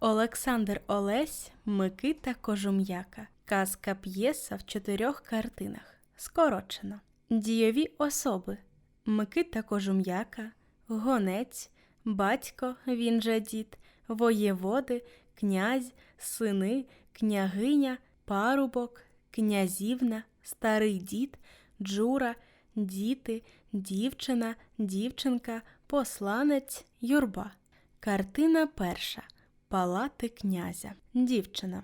Олександр Олесь, Микита Кожум'яка. Казка п'єса в чотирьох картинах. Скорочено. Дійові особи Микита Кожум'яка, Гонець, Батько, він же дід, Воєводи, Князь, Сини, Княгиня, Парубок, Князівна, Старий дід, Джура, Діти, Дівчина, Дівчинка, Посланець, Юрба. Картина перша. Палати князя. Дівчина.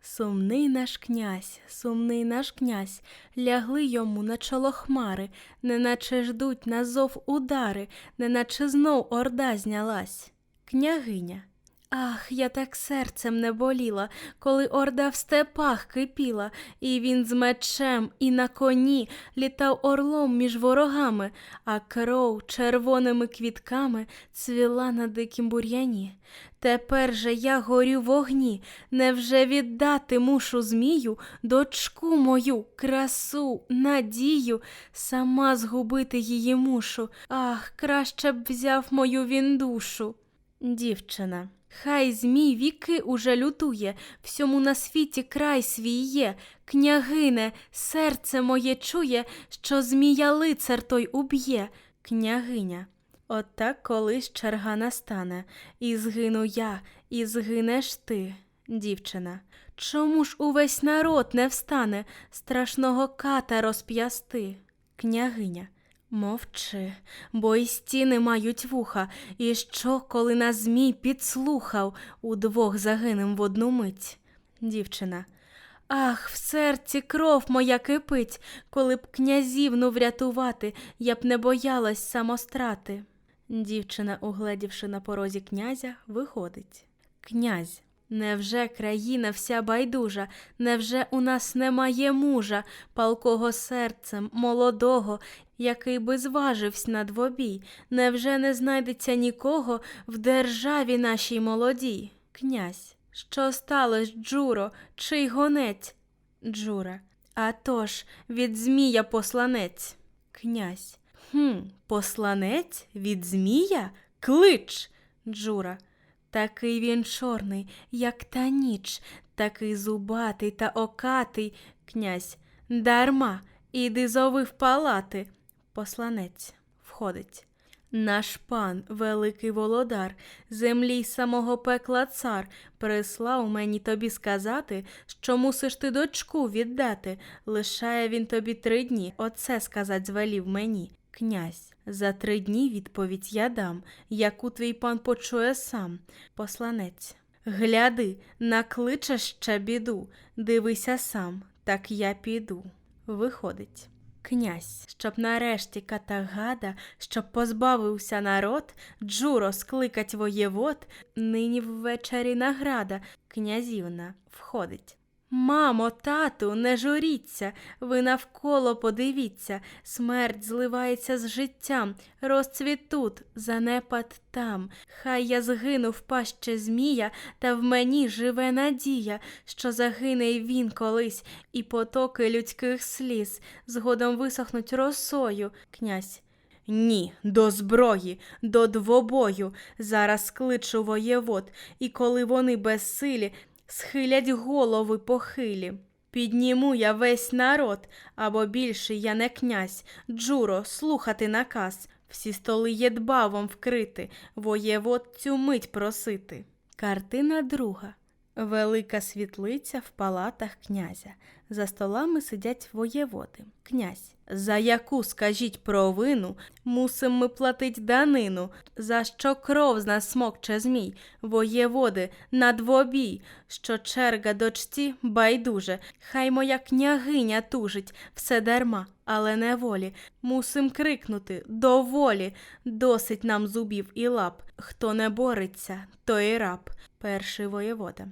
Сумний наш князь, сумний наш князь, лягли йому на чоло хмари, неначе ждуть на зов удари, неначе знов орда знялась. Княгиня. Ах, я так серцем не боліла, коли орда в степах кипіла, і він з мечем і на коні літав орлом між ворогами, а кров червоними квітками цвіла на дикім бур'яні. Тепер же я горю в огні, невже віддати мушу змію, дочку мою, красу, надію, сама згубити її мушу. Ах, краще б взяв мою він душу. Дівчина. Хай змій віки уже лютує, всьому на світі край свій є. Княгине, серце моє чує, що змія лицар той уб'є. Княгиня. Отак колись черга настане, і згину я, і згинеш ти, дівчина. Чому ж увесь народ не встане страшного ката розп'ясти? Княгиня. Мовчи, бо й стіни мають вуха, і що, коли нас змій підслухав, удвох загинем в одну мить. Дівчина. Ах, в серці кров моя кипить, коли б князівну врятувати, я б не боялась самострати. Дівчина, угледівши на порозі князя, виходить. Князь. Невже країна вся байдужа, невже у нас немає мужа, палкого серцем, молодого, який би зважився на двобій? Невже не знайдеться нікого в державі нашій молодій? Князь, що сталося, Джуро, чий гонець? Джура. А тож, від змія посланець. Князь. Хм, посланець від змія? Клич. Джура. Такий він чорний, як та ніч, такий зубатий та окатий. Князь. Дарма, іди зови в палати. Посланець входить. Наш пан, великий володар, землі й самого пекла цар, прислав мені тобі сказати, що мусиш ти дочку віддати. Лишає він тобі три дні. Оце сказать звелів мені. Князь, за три дні відповідь я дам, яку твій пан почує сам. Посланець. Гляди, накличеш ще біду, дивися сам, так я піду. Виходить. Князь, щоб нарешті катагада, щоб позбавився народ, Джуро скликать воєвод, нині ввечері награда, князівна входить. Мамо, тату, не журіться, ви навколо подивіться, смерть зливається з життям, розцвіт тут, занепад там. Хай я згину в паще змія, та в мені живе надія, що загине й він колись, і потоки людських сліз згодом висохнуть росою, князь. Ні, до зброї, до двобою. Зараз кличу воєвод, і коли вони безсилі, схилять голови похилі. Підніму я весь народ, або більше я не князь, Джуро, слухати наказ, всі столи є дбавом вкрити, воєвод цю мить просити. Картина друга. Велика світлиця в палатах князя. За столами сидять воєводи. Князь. За яку, скажіть провину, мусим ми платить данину, за що кров з нас смокче змій, воєводи, на двобій, що черга дочці байдуже, хай моя княгиня тужить, все дарма, але не волі. Мусим крикнути доволі, досить нам зубів і лап. Хто не бореться, той і раб. Перший воєвода.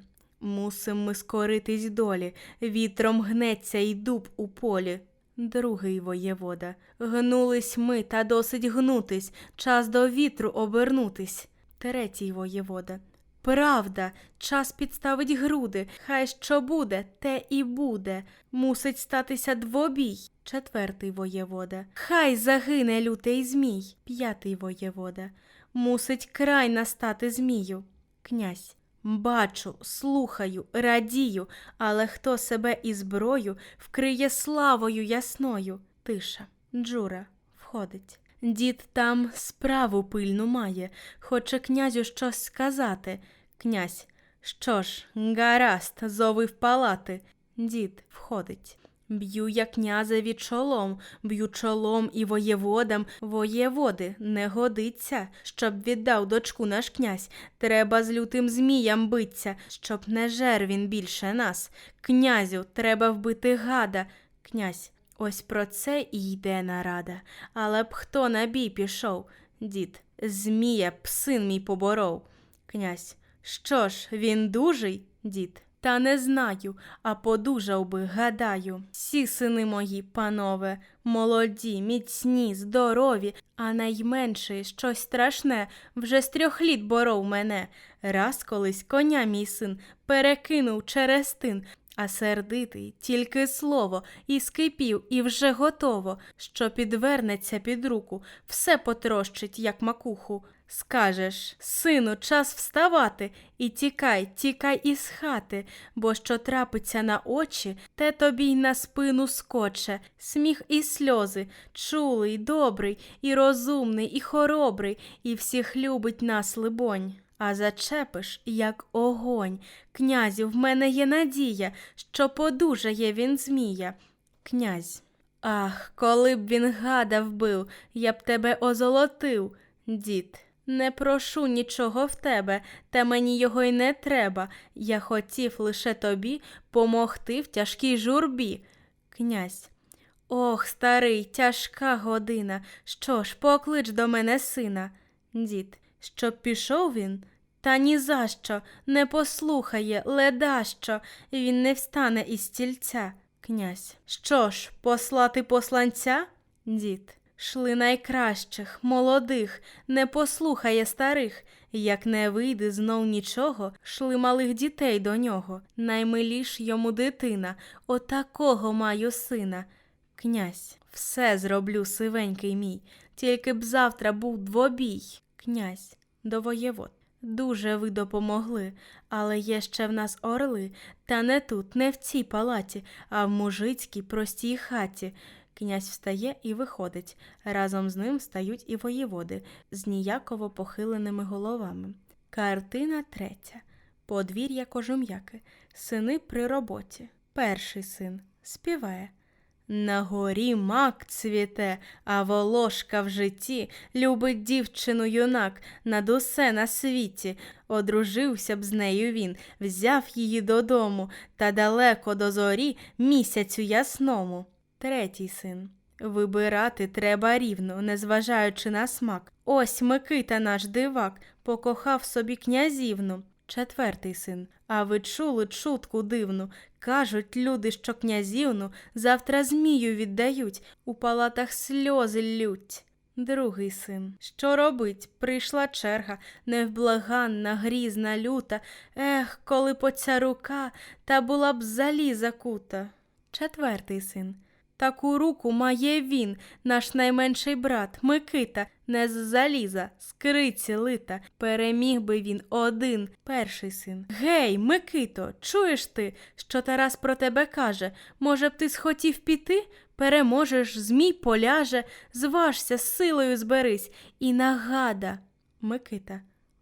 Мусим ми скоритись долі, вітром гнеться й дуб у полі. Другий воєвода. Гнулись ми, та досить гнутись, час до вітру обернутись. Третій воєвода. Правда, час підставить груди, хай що буде, те і буде. Мусить статися двобій. Четвертий воєвода. Хай загине лютий змій. П'ятий воєвода. Мусить край настати змію. Князь. Бачу, слухаю, радію, але хто себе і зброю вкриє славою ясною. Тиша. Джура входить. Дід там справу пильну має, хоче князю щось сказати. Князь, що ж, гаразд, зови в палати. Дід входить. Б'ю я князеві чолом, б'ю чолом і воєводам. Воєводи не годиться, щоб віддав дочку наш князь. Треба з лютим зміям биться, щоб не жер він більше нас. Князю, треба вбити гада. Князь, ось про це і йде нарада. Але б хто на бій пішов? Дід, змія б син мій поборов. Князь, що ж, він дужий? Дід. Та не знаю, а подужав би, гадаю. Всі сини мої, панове, молоді, міцні, здорові, а найменший щось страшне вже з трьох літ боров мене. Раз колись коня мій син перекинув через тин, а сердитий тільки слово, і скипів, і вже готово, що підвернеться під руку, все потрощить, як макуху. Скажеш, сину, час вставати, і тікай, тікай із хати, бо що трапиться на очі, те тобі й на спину скоче, сміх і сльози, чулий, добрий, і розумний, і хоробрий, і всіх любить нас, либонь. А зачепиш, як огонь. Князю, в мене є надія, що подужає він змія. Князь. Ах, коли б він гада вбив, я б тебе озолотив. Дід, не прошу нічого в тебе, та мені його й не треба. Я хотів лише тобі помогти в тяжкій журбі. Князь. Ох, старий, тяжка година. Що ж, поклич до мене сина. Дід, щоб пішов він? Та ні за що, не послухає, ледащо, він не встане із стільця. Князь. Що ж, послати посланця? Дід. Шли найкращих, молодих, не послухає старих. Як не вийде знов нічого, шли малих дітей до нього. Наймиліш йому дитина, отакого маю сина. Князь, все зроблю, сивенький мій, тільки б завтра був двобій. Князь, до воєвод. Дуже ви допомогли, але є ще в нас орли, та не тут, не в цій палаті, а в мужицькій простій хаті. Князь встає і виходить. Разом з ним встають і воєводи з ніяково похиленими головами. Картина третя. Подвір'я кожум'яки. Сини при роботі. Перший син співає. На горі мак цвіте, а волошка в житті любить дівчину юнак над усе на світі. Одружився б з нею він, взяв її додому, та далеко до зорі місяцю ясному. Третій син. Вибирати треба рівно, незважаючи на смак. Ось Микита наш дивак, покохав собі князівну. Четвертий син. А ви чули чутку дивну? Кажуть люди, що князівну завтра змію віддають, у палатах сльози лють. Другий син. Що робить? Прийшла черга, невблаганна, грізна, люта. Ех, коли б оця рука, та була б заліза кута. Четвертий син. Таку руку має він, наш найменший брат, Микита, не з заліза, з криці лита. Переміг би він один, перший син. Гей, Микито, чуєш ти, що Тарас про тебе каже? Може б ти схотів піти? Переможеш, змій поляже, зважся, з силою зберись і нагада. Микита.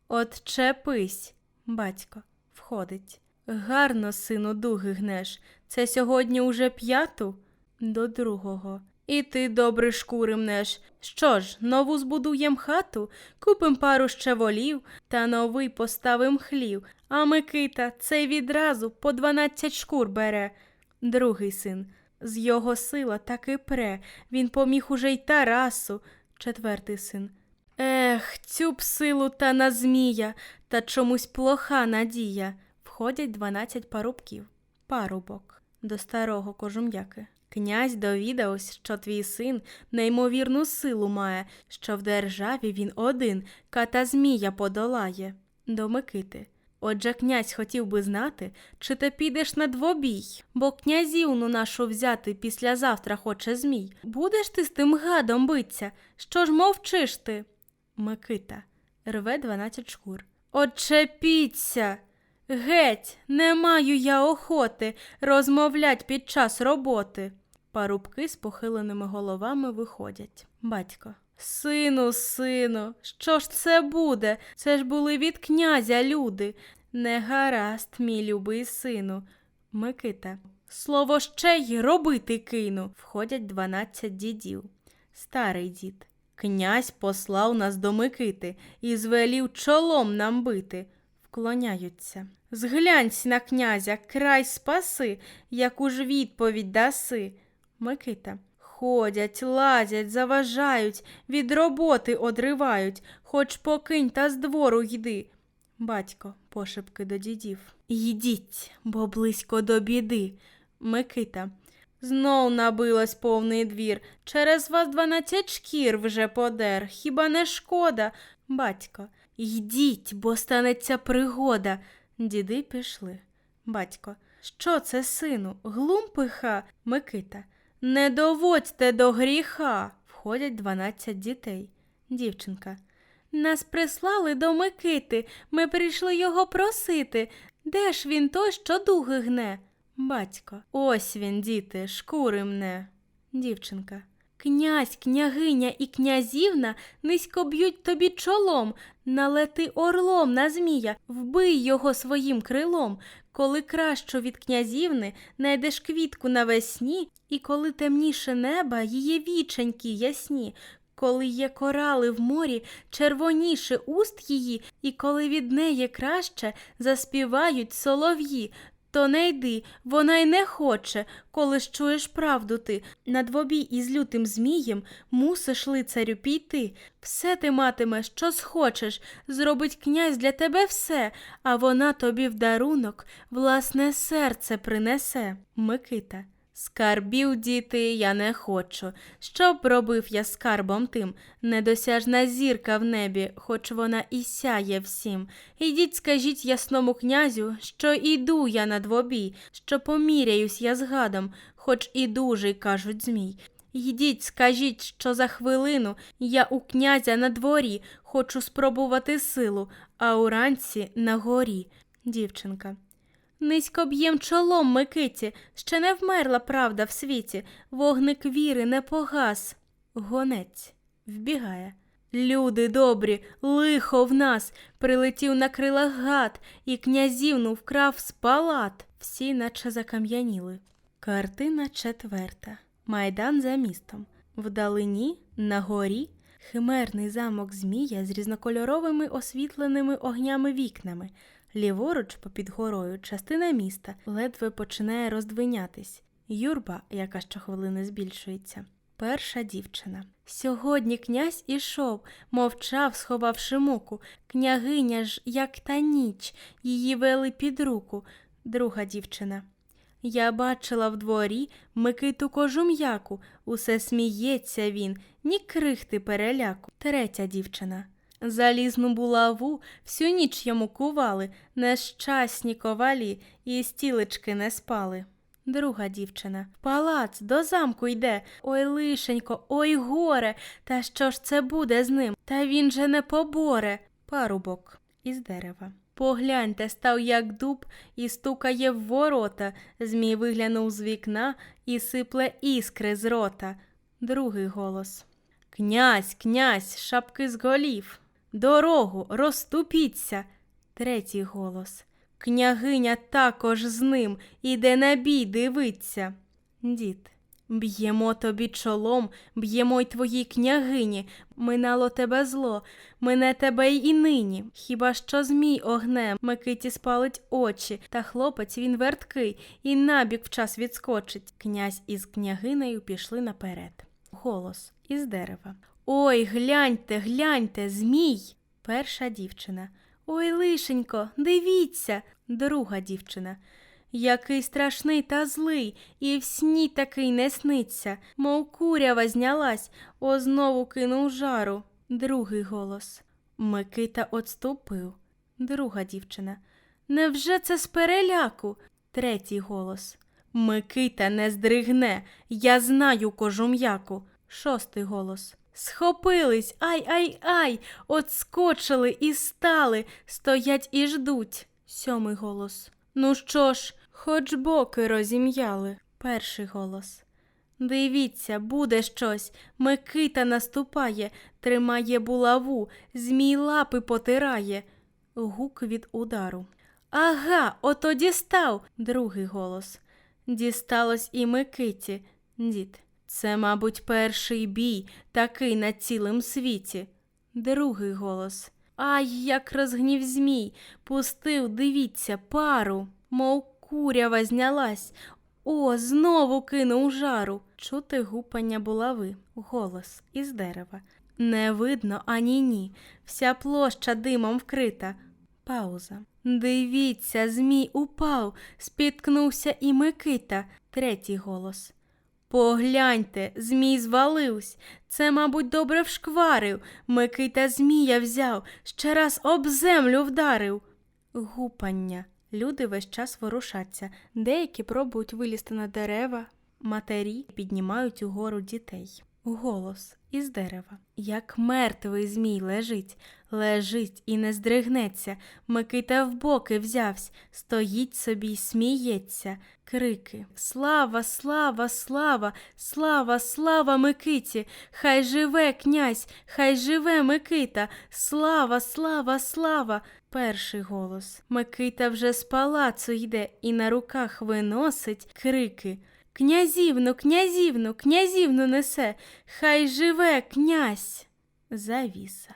От чепись, батько, входить. Гарно, сину, дуги гнеш. Це сьогодні уже п'яту? До другого. І ти добре шкури мнеш. Що ж, нову збудуєм хату, купим пару ще волів та новий поставим хлів. А Микита цей відразу по дванадцять шкур бере. Другий син. З його сила таки пре. Він поміг уже й Тарасу. Четвертий син. Ех, цю б силу та на змія, та чомусь плоха надія. Входять дванадцять парубків. Парубок. До старого кожум'яки. Князь довідався, що твій син неймовірну силу має, що в державі він один, ката змія подолає. До Микити. Отже, князь хотів би знати, чи ти підеш на двобій, бо князівну нашу взяти післязавтра хоче змій. Будеш ти з тим гадом биться? Що ж мовчиш ти? Микита рве дванадцять шкур. Отчепіться. Геть, не маю я охоти розмовлять під час роботи. Парубки з похиленими головами виходять. Батько. Сину, сину, що ж це буде? Це ж були від князя люди. Не гаразд, мій любий сину. Микита. Слово ще й робити кину. Входять дванадцять дідів. Старий дід. Князь послав нас до Микити і звелів чолом нам бити. Вклоняються. Зглянься на князя, край спаси, яку ж відповідь даси. Микита. Ходять, лазять, заважають, від роботи одривають, хоч покинь та з двору йди. Батько пошепки до дідів. Йдіть, бо близько до біди. Микита. Знов набилось повний двір. Через вас дванадцять шкір вже подер. Хіба не шкода? Батько. Йдіть, бо станеться пригода. Діди пішли. Батько. Що це, сину? Глум пиха? Микита. Не доводьте до гріха. Входять дванадцять дітей. Дівчинка. Нас прислали до Микити. Ми прийшли його просити. Де ж він той, що дуги гне? Батько. Ось він, діти, шкури мне. Дівчинка. Князь, княгиня і князівна низько б'ють тобі чолом, налети орлом на змія, вбий його своїм крилом. Коли кращо від князівни найдеш квітку навесні, і коли темніше неба її віченькі ясні, коли є корали в морі, червоніше уст її, і коли від неї краще заспівають солов'ї, то не йди, вона й не хоче, коли ж чуєш правду ти. На двобій із лютим змієм мусиш лицарю піти. Все ти матимеш, що схочеш, зробить князь для тебе все, а вона тобі в дарунок власне серце принесе. Микита. Скарбів, діти, я не хочу. Що б робив я скарбом тим? Недосяжна зірка в небі, хоч вона і сяє всім. Ідіть, скажіть ясному князю, що іду я на двобій, що поміряюсь я з гадом, хоч і дужий, кажуть змій. Йдіть, скажіть, що за хвилину я у князя на дворі хочу спробувати силу, а уранці на горі. Дівчинка. Низько б'єм чолом Микиті, ще не вмерла правда в світі, вогник віри не погас. Гонець вбігає. Люди добрі, лихо в нас, прилетів на крилах гад, і князівну вкрав з палат. Всі наче закам'яніли. Картина четверта. Майдан за містом. Вдалині, на горі, химерний замок Змія з різнокольоровими освітленими огнями вікнами. Ліворуч, попід горою, частина міста ледве починає роздвинятись. Юрба, яка щохвилини збільшується. Перша дівчина. Сьогодні князь ішов, мовчав, сховавши муку. Княгиня ж, як та ніч, її вели під руку. Друга дівчина. Я бачила в дворі Микиту кожум'яку, усе сміється він, ні крихти переляку. Третя дівчина. Залізну булаву всю ніч йому кували, нещасні ковалі, і стілечки не спали. Друга дівчина. Палац до замку йде. Ой, лишенько, ой горе. Та що ж це буде з ним? Та він же не поборе. Парубок із дерева. Погляньте, став як дуб і стукає в ворота. Змій виглянув з вікна і сипле іскри з рота. Другий голос. Князь, князь, шапки з голів. Дорогу, розступіться. Третій голос. Княгиня також з ним іде на бій дивиться. Дід. Б'ємо тобі чолом, б'ємо й твоїй княгині, минало тебе зло, мине тебе й і нині. Хіба що змій огнем Микиті спалить очі, та хлопець він верткий, і набік вчас відскочить. Князь із княгинею пішли наперед. Голос із дерева. Ой, гляньте, гляньте, змій. Перша дівчина. Ой, лишенько, дивіться. Друга дівчина. Який страшний та злий, і в сні такий не сниться, мов курява знялась, о знову кинув жару. Другий голос. Микита отступив. Друга дівчина. Невже це з переляку? Третій голос. Микита не здригне, я знаю кожум'яку. Шостий голос. Схопились, ай ай ай, отскочили і стали, стоять і ждуть. Сьомий голос. Ну що ж, хоч боки розім'яли. Перший голос. Дивіться, буде щось. Микита наступає, тримає булаву, змій лапи потирає. Гук від удару. Ага, ото дістав. Другий голос. Дісталось і Микиті. Дід. Це, мабуть, перший бій, такий на цілим світі. Другий голос. Ай, як розгнів змій, пустив, дивіться, пару, мов курява знялась. О, знову кинув жару. Чути гупання булави, голос із дерева. Не видно ані ні, вся площа димом вкрита. Пауза. Дивіться, змій упав, спіткнувся і Микита. Третій голос. Погляньте, змій зваливсь. Це, мабуть, добре вшкварив. Микита змія взяв, ще раз об землю вдарив. Гупання. Люди весь час ворушаться. Деякі пробують вилізти на дерева, матері піднімають угору дітей. Голос із дерева. Як мертвий змій лежить, лежить і не здригнеться. Микита в боки взявсь, стоїть собі й сміється. Крики Слава, слава, слава, слава, слава Микиті! Хай живе князь, хай живе Микита! Слава, слава, слава! Перший голос. Микита вже з палацу йде і на руках виносить крики. Князівну, князівну, князівну несе, хай живе князь. Завіса.